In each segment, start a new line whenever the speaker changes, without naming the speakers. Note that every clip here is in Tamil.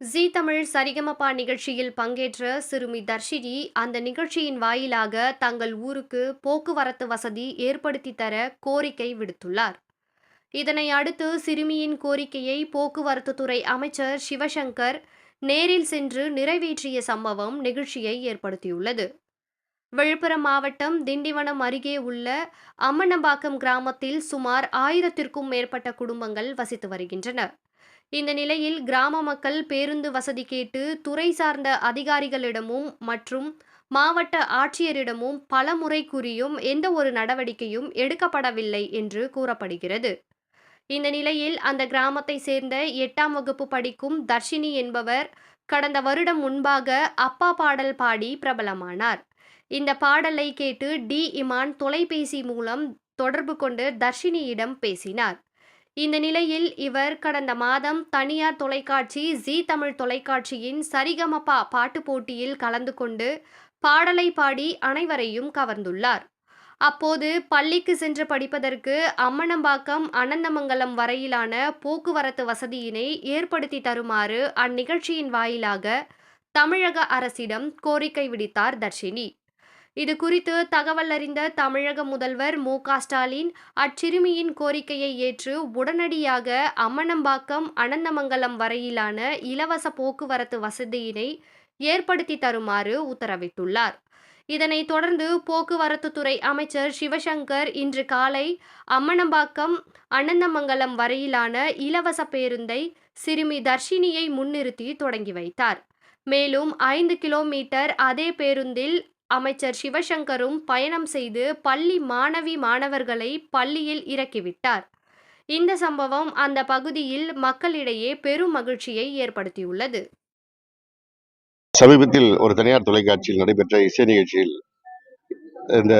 ஜீ தமிழ் சரிகமபா நிகழ்ச்சியில் பங்கேற்ற சிறுமி தர்ஷினி அந்த நிகழ்ச்சியின் வாயிலாக தங்கள் ஊருக்கு போக்குவரத்து வசதி ஏற்படுத்தி தர கோரிக்கை விடுத்துள்ளார். இதனை அடுத்து சிறுமியின் கோரிக்கையை போக்குவரத்து துறை அமைச்சர் சிவசங்கர் நேரில் சென்று நிறைவேற்றிய சம்பவம் நிகழ்ச்சியை ஏற்படுத்தியுள்ளது. விழுப்புரம் மாவட்டம் திண்டிவனம் அருகே உள்ள அம்மனம்பாக்கம் கிராமத்தில் சுமார் ஆயிரத்திற்கும் மேற்பட்ட குடும்பங்கள் வசித்து வருகின்றன. இந்த நிலையில் கிராம மக்கள் பேருந்து வசதி கேட்டு துறை சார்ந்த அதிகாரிகளிடமும் மற்றும் மாவட்ட ஆட்சியரிடமும் பல முறை கூறியும் எந்த ஒரு நடவடிக்கையும் எடுக்கப்படவில்லை என்று கூறப்படுகிறது. இந்த நிலையில் அந்த கிராமத்தை சேர்ந்த எட்டாம் வகுப்பு படிக்கும் தர்ஷினி என்பவர் கடந்த வருடம் முன்பாக அப்பா பாடல் பாடி பிரபலமானார். இந்த பாடலை கேட்டு டி இமான் தொலைபேசி மூலம் தொடர்பு கொண்டு தர்ஷினியிடம் பேசினார். இந்த நிலையில் இவர் கடந்த மாதம் தனியார் தொலைக்காட்சி ஜி தமிழ் தொலைக்காட்சியின் சரிகமபா பாட்டு போட்டியில் கலந்து கொண்டு பாடலை பாடி அனைவரையும் கவர்ந்துள்ளார். அப்போது பள்ளிக்கு சென்று படிப்பதற்கு அம்மனம்பாக்கம் அனந்தமங்கலம் வரையிலான போக்குவரத்து வசதியினை ஏற்படுத்தி தருமாறு அந்நிகழ்ச்சியின் வாயிலாக தமிழக அரசிடம் கோரிக்கை விடுத்தார் தர்ஷினி. இது குறித்து தகவல் அறிந்த தமிழக முதல்வர் மு ஸ்டாலின் அச்சிறுமியின் கோரிக்கையை ஏற்று உடனடியாக அம்மனம்பாக்கம் அனந்தமங்கலம் வரையிலான இலவச போக்குவரத்து வசதியினை ஏற்படுத்தி தருமாறு உத்தரவிட்டுள்ளார். இதனைத் தொடர்ந்து போக்குவரத்து துறை அமைச்சர் சிவசங்கர் இன்று காலை அம்மனம்பாக்கம் அனந்தமங்கலம் வரையிலான இலவச பேருந்தை சிறுமி தர்ஷினியை முன்னிறுத்தி தொடங்கி வைத்தார். மேலும் ஐந்து கிலோமீட்டர் அதே பேருந்தில் அமைச்சர் சிவசங்கரும் பயணம் செய்து பள்ளி மாணவி மாணவர்களை பள்ளியில் இறக்கிவிட்டார். இந்த சம்பவம் அந்த பகுதியில் மக்களிடையே பெரும் மகிழ்ச்சியை ஏற்படுத்தியுள்ளது.
சமீபத்தில் ஒரு தனியார் தொலைக்காட்சியில் நடைபெற்ற இசை நிகழ்ச்சியில் இந்த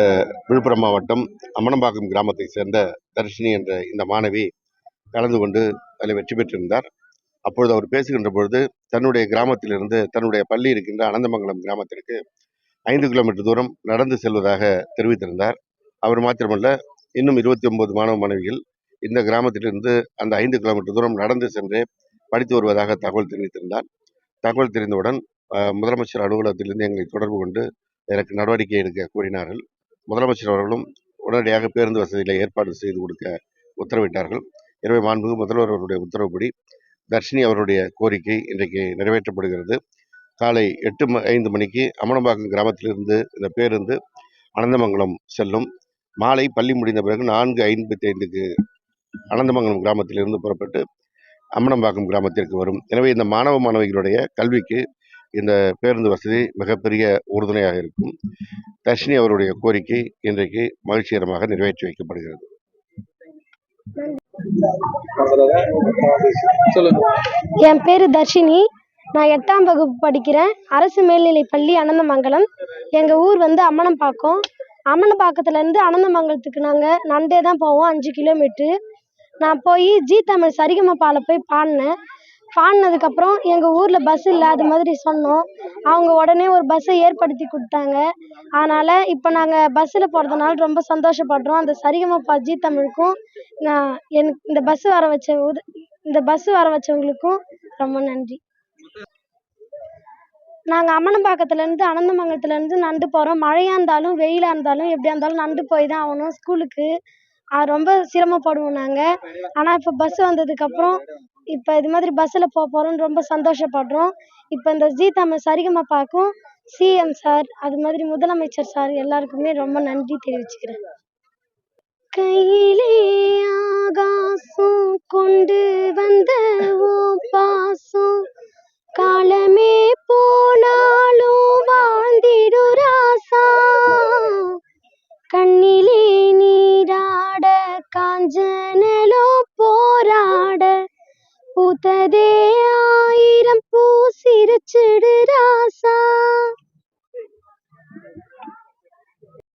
விழுப்புரம் மாவட்டம் அம்மனம்பாக்கம் கிராமத்தை சேர்ந்த தர்ஷினி என்ற இந்த மாணவி கலந்து கொண்டு அதில் வெற்றி பெற்றிருந்தார். அப்பொழுது அவர் பேசுகின்ற பொழுது தன்னுடைய கிராமத்திலிருந்து தன்னுடைய பள்ளி இருக்கின்ற அனந்தமங்கலம் கிராமத்திற்கு ஐந்து கிலோமீட்டர் தூரம் நடந்து செல்வதாக தெரிவித்திருந்தார். அவர் மாத்திரமல்ல இன்னும் இருபத்தி ஒன்பது மாணவ மாணவிகள் இந்த கிராமத்திலிருந்து அந்த ஐந்து கிலோமீட்டர் தூரம் நடந்து சென்று படித்து வருவதாக தகவல் தெரிவித்திருந்தார். தகவல் தெரிந்தவுடன் முதலமைச்சர் அலுவலகத்திலிருந்து எங்களை தொடர்பு கொண்டு எனக்கு நடவடிக்கை எடுக்க கூறினார்கள். முதலமைச்சர் அவர்களும் உடனடியாக பேருந்து வசதிகளை ஏற்பாடு செய்து கொடுக்க உத்தரவிட்டார்கள். எனவே மாண்புமிகு முதல்வர் அவருடைய உத்தரவுப்படி தர்ஷினி அவருடைய கோரிக்கை இன்றைக்கு நிறைவேற்றப்படுகிறது. காலை எட்டு ஐந்து மணிக்கு அமனம்பாக்கம் கிராமத்திலிருந்து இந்த பேருந்து அனந்தமங்கலம் செல்லும். மாலை பள்ளி முடிந்த பிறகு நான்கு ஐம்பத்தி ஐந்துக்கு அனந்தமங்கலம் கிராமத்திலிருந்து புறப்பட்டு அம்மனம்பாக்கம் கிராமத்திற்கு வரும். எனவே இந்த மாணவ மாணவிகளுடைய கல்விக்கு இந்த பேருந்து வசதி மிகப்பெரிய உறுதுணையாக இருக்கும். தர்ஷினி அவருடைய கோரிக்கை இன்றைக்கு மகிழ்ச்சிகரமாக நிறைவேற்றி வைக்கப்படுகிறது.
என் பேரு தர்ஷினி. நான் எட்டாம் வகுப்பு படிக்கிறேன். அரசு மேல்நிலை பள்ளி அனந்தமங்கலம். எங்கள் ஊர் வந்து அம்மனம்பாக்கம். அம்மனம்பாக்கத்துலேருந்து அனந்தமங்கலத்துக்கு நாங்கள் நடந்தே தான் போவோம் அஞ்சு கிலோமீட்ரு. நான் போய் ஜீ தமிழ் சரிகமபாவில் போய் பாடினேன். பாடினதுக்கப்புறம் எங்கள் ஊரில் பஸ் இல்லை அது மாதிரி சொன்னோம். அவங்க உடனே ஒரு பஸ்ஸை ஏற்படுத்தி கொடுத்தாங்க. அதனால் இப்போ நாங்கள் பஸ்ஸில் போகிறதுனால ரொம்ப சந்தோஷப்படுறோம். அந்த சரிகமபா ஜீ தமிழுக்கும் நான் எனக்கு இந்த பஸ் வர வச்ச உத இந்த பஸ் வர வச்சவங்களுக்கும் ரொம்ப நன்றி. நாங்கள் அம்மனம்பாக்கத்துலேருந்து அனந்தமங்கலத்துலேருந்து நடந்து போகிறோம் மழையாக இருந்தாலும் வெயிலாக இருந்தாலும் எப்படியா இருந்தாலும் நடந்து போய் தான் ஆகணும். ஸ்கூலுக்கு ரொம்ப சிரமப்படுவோம் நாங்கள் ஆனால் இப்போ பஸ் வந்ததுக்கப்புறம் இப்போ இது மாதிரி பஸ்ஸில் போக போகிறோம்னு ரொம்ப சந்தோஷப்படுறோம். இப்போ இந்த ஜீ தமிழ் சரிகமபாக்கும் சிஎம் சார் அது மாதிரி முதலமைச்சர் சார் எல்லாருக்குமே ரொம்ப நன்றி தெரிவிச்சுக்கிறேன். கையிலே ஆகாசம் கொண்டு வந்த பூத்ததே ஆயிரம் பூ சிரிச்சிடு ராசா.